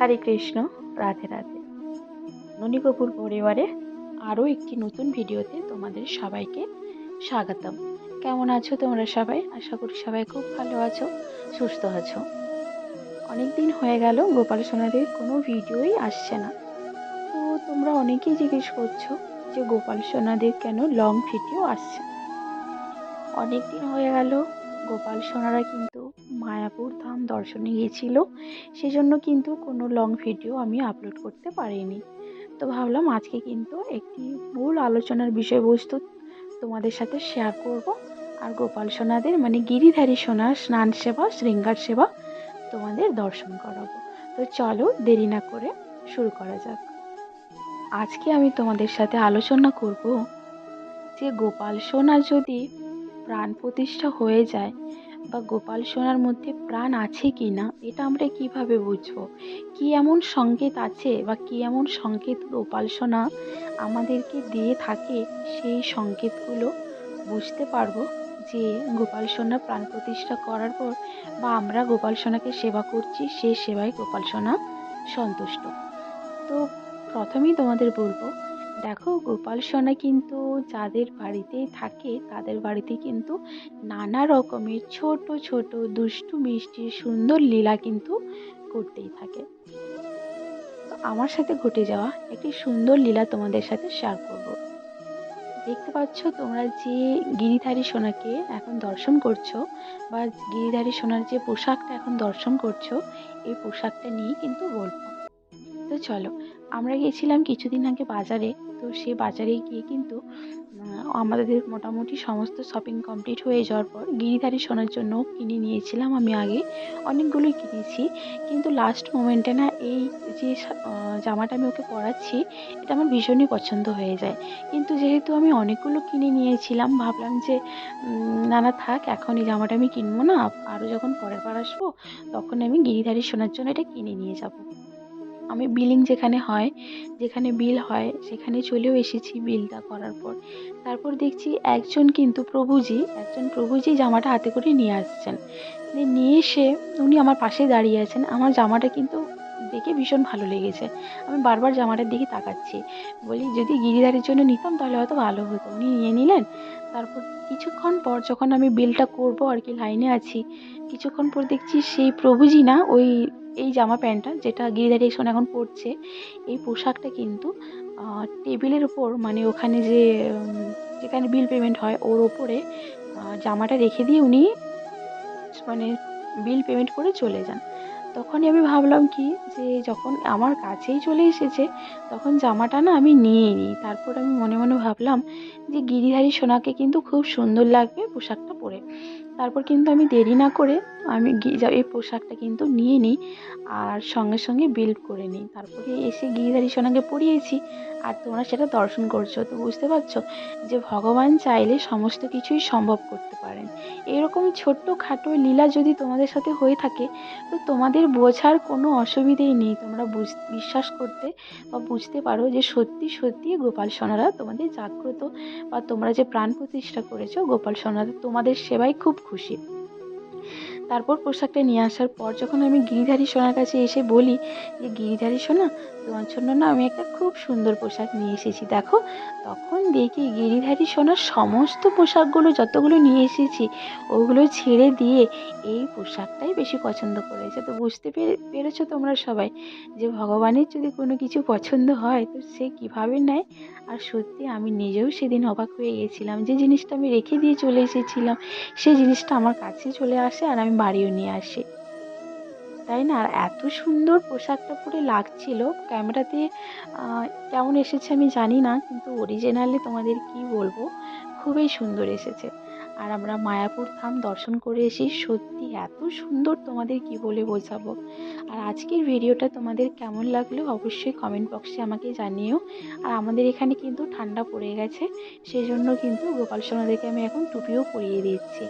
হরে কৃষ্ণ, রাধে রাধে। ননী কপুর পরিবারে আরও একটি নতুন ভিডিওতে তোমাদের সবাইকে স্বাগতম। কেমন আছো তোমরা সবাই? আশা করি সবাই খুব ভালো আছো, সুস্থ আছো। অনেক দিন হয়ে গেল, গোপাল সোনাদের কোনো ভিডিওই আসছে না। তো তোমরা অনেকেই জিজ্ঞেস করছ যে গোপাল সোনাদের কেন লং ভিডিও আসছে। অনেক দিন হয়ে গেল গোপাল সোনারা কিন্তু মায়াপুর ধাম দর্শনে গিয়েছিল। সেজন্য কিন্তু কোনো লং ভিডিও আমি আপলোড করতে পারিনি। তো ভাবলাম আজকে কিন্তু একটি মূল আলোচনার বিষয়বস্তু তোমাদের সাথে শেয়ার করব। আর গোপাল সোনাদের মানে গিরিধারী সোনার স্নান সেবা, শৃঙ্গার সেবা তোমাদের দর্শন করাবো। তো চলো দেরি না করে শুরু করা যাক। আজকে আমি তোমাদের সাথে আলোচনা করব যে গোপাল সোনা যদি প্রাণ প্রতিষ্ঠা হয়ে যায় বা গোপাল সোনার মধ্যে প্রাণ আছে কি না, এটা আমরা কীভাবে বুঝব? কি এমন সংকেত আছে বা কি এমন সংকেত গোপাল সোনা আমাদেরকে দিয়ে থাকে, সেই সংকেতগুলো বুঝতে পারব যে গোপাল সোনা প্রাণ প্রতিষ্ঠা করার পর বা আমরা গোপাল সোনাকে সেবা করছি, সেই সেবায় গোপাল সোনা সন্তুষ্ট। তো প্রথমেই তোমাদের বলব দেখো গোপাল সোনা কিন্তু যাদের বাড়িতেই থাকে, তাদের বাড়িতে কিন্তু নানা রকমের ছোট ছোট, দুষ্টু, মিষ্টি, সুন্দর লীলা কিন্তু করতেই থাকে। আমার সাথে ঘটে যাওয়া একটি সুন্দর লীলা তোমাদের সাথে শেয়ার করব। দেখতে পাচ্ছ তোমরা যে গিরিধারী সোনাকে এখন দর্শন করছ বা গিরিধারী সোনার যে পোশাকটা এখন দর্শন করছ, এই পোশাকটা নিয়ে কিন্তু বলব তো চলো, আমরা গেছিলাম কিছুদিন আগে বাজারে তো সে বাজারে গিয়ে কিন্তু আমাদের মোটামুটি সমস্ত শপিং কমপ্লিট হয়ে যাওয়ার পর গিরিধারী সোনার জন্য কিনে নিয়েছিলাম আমি আগে। অনেকগুলোই কিনেছি। কিন্তু লাস্ট মোমেন্টে না এই যে জামাটা আমি ওকে পরাচ্ছি, এটা আমার ভীষণই পছন্দ হয়ে যায়। কিন্তু যেহেতু আমি অনেকগুলো কিনে নিয়েছিলাম, ভাবলাম যে না না, থাক, এখন এই জামাটা আমি কিনবো না। আরও যখন পরের বার আসব, তখন আমি গিরিধারী সোনার জন্য এটা কিনে নিয়ে যাব। আমি বিলিং যেখানে হয়, যেখানে বিল হয়, সেখানে চলেও এসেছি বিলটা করার পর। তারপর দেখছি একজন কিন্তু প্রভুজি, একজন প্রভুজি জামাটা হাতে করে নিয়ে আসছেন। নিয়ে এসে উনি আমার পাশে দাঁড়িয়ে আছেন। আমার জামাটা কিন্তু দেখে ভীষণ ভালো লেগেছে। আমি বারবার জামাটার দিকে তাকাচ্ছি। বলি, যদি গিরিধারের জন্য নিতাম তাহলে হয়তো ভালো হতো। উনি নিয়ে নিলেন। তারপর কিছুক্ষণ পর যখন আমি বিলটা করব আর কি লাইনে আছি, কিছুক্ষণ পর দেখছি সেই প্রভুজি না, ওই এই জামা প্যান্টটা যেটা গিরিধারী এখন পরছে, এই পোশাকটা কিন্তু টেবিলের উপর মানে ওখানে যে যেখানে বিল পেমেন্ট হয় ওর ওপরে জামাটা রেখে দিয়ে উনি মানে বিল পেমেন্ট করে চলে যান। তখনই আমি ভাবলাম কি যে যখন আমার কাছেই চলে এসেছে, তখন জামাটা না আমি নিয়ে নিই। তারপর আমি মনে মনে ভাবলাম যে গিরিধারী সোনাকে কিন্তু খুব সুন্দর লাগবে পোশাকটা পরে। তারপর কিন্তু আমি দেরি না করে আমি এই পোশাকটা কিন্তু নিয়ে নিই আর সঙ্গে সঙ্গে বিল্ড করে নিই। তারপরে এসে গিরিধারী সোনাকে পরিয়েছি আর তোমরা সেটা দর্শন করছ। তো বুঝতে পারছ যে ভগবান চাইলে সমস্ত কিছুই সম্ভব করতে পারেন। এরকম ছোট্ট খাটো লীলা যদি তোমাদের সাথে হয়ে থাকে, তো তোমাদের বোঝার কোনো অসুবিধেই নেই। তোমরা বিশ্বাস করতে বা বুঝতে পারো যে সত্যি সত্যি গোপাল সোনারা তোমাদের জাগ্রত বা তোমরা যে প্রাণ প্রতিষ্ঠা করেছ গোপাল সোনারা তোমাদের সেবায় খুব খুশি। তারপর পোশাকটা নিয়ে আসার পর যখন আমি গিরিধারী সোনার কাছে এসে বলি যে, গিরিধারী সোনা তোমার জন্য না আমি একটা খুব সুন্দর পোশাক নিয়ে এসেছি। দেখো, তখন দেখি গিরিধারী সোনার সমস্ত পোশাকগুলো যতগুলো নিয়ে এসেছি, ওগুলো ছেড়ে দিয়ে এই পোশাকটাই বেশি পছন্দ করেছে। তো বুঝতে পেরে, পেরেছ তোমরা সবাই যে ভগবানের যদি কোনো কিছু পছন্দ হয়, তো সে কীভাবে নেয়? আর সত্যি আমি নিজেও সেদিন অবাক হয়ে গেছিলাম যে জিনিসটা আমি রেখে দিয়ে চলে এসেছিলাম সেই জিনিসটা আমার কাছে চলে আসে আর আমি বাড়িও নিয়ে আসি। তাই না? আর এত সুন্দর পোশাকটা পরে লাগছিল। ক্যামেরাতে কেমন এসেছে আমি জানি না, কিন্তু অরিজিনালি তোমাদের কি বলব? খুবই সুন্দর এসেছে। আর আমরা মায়াপুর ধাম দর্শন করে এসে সত্যি এত সুন্দর তোমাদের কি বলে বোঝাবো। আর আজকের ভিডিওটা তোমাদের কেমন লাগল অবশ্যই কমেন্ট বক্সে আমাকে জানিও। আর আমাদের এখানে কিন্তু ঠান্ডা পড়ে গেছে সেই জন্য কিন্তু গোপাল সোনাদেরকে আমি এখন টুপিও পরিয়ে দিচ্ছি।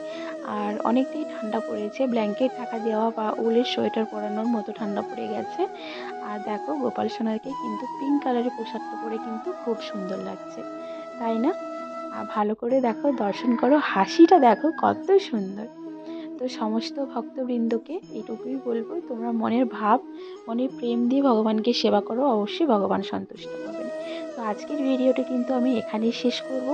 আর অনেকটাই ঠান্ডা পড়েছে ব্ল্যাঙ্কেট ঢাকা দেওয়া বা উলের সোয়েটার পরানোর মতো ঠান্ডা পড়ে গেছে। আর দেখো গোপাল সোনাকে কিন্তু পিঙ্ক কালারের পোশাকটা পরে কিন্তু খুব সুন্দর লাগছে। তাই না? ভালো করে দেখো, দর্শন করো। হাসিটা দেখো, কত সুন্দর। তো সমস্ত ভক্তবৃন্দকে এইটুকুই বলব, তোমরা মনের ভাব, মনের প্রেম দিয়ে ভগবানকে সেবা করো, অবশ্যই ভগবান সন্তুষ্ট হবেন। তো আজকের ভিডিওটা কিন্তু আমি এখানেই শেষ করব।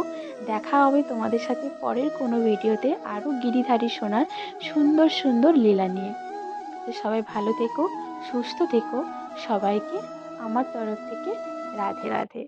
দেখা হবে তোমাদের সাথে পরের কোনো ভিডিওতে আরও গিরিধারী সোনার সুন্দর সুন্দর লীলা নিয়ে। তো সবাই ভালো থেকো, সুস্থ থেকো। সবাইকে আমার তরফ থেকে রাধে রাধে।